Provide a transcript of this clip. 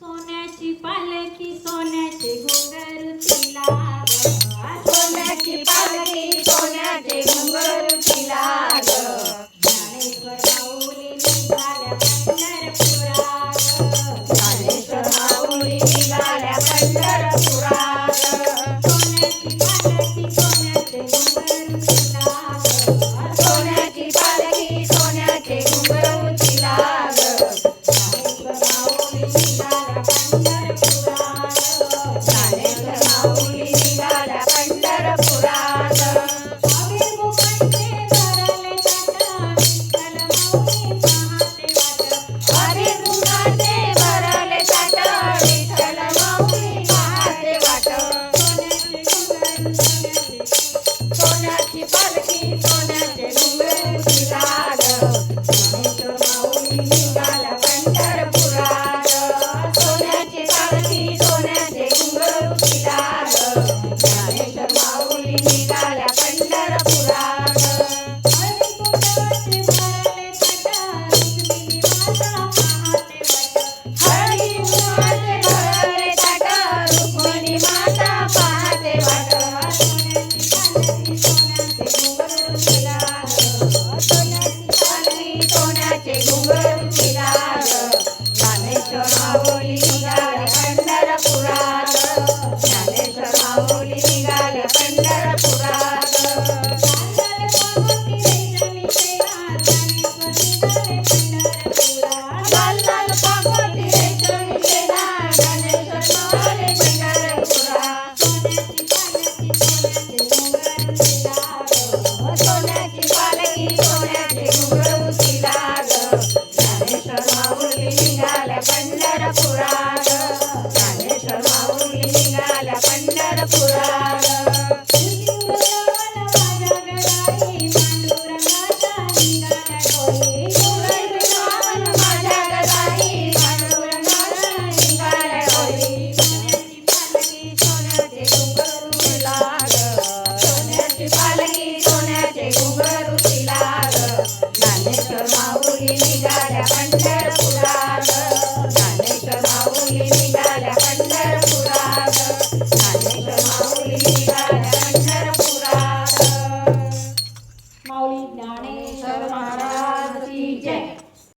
सोन्याची पालखी सोन्याचे घोंगरू तिला. पालखी पालखी सोन्याचे डोंगर शिराग महेश्वर माऊली निघाला पंढरपुराग सोन्याची पालखी सोन्याचे डोंगर शिराग महेश्वर माऊली निघाला पंढरपुराग Thank you. Take over. Pauli,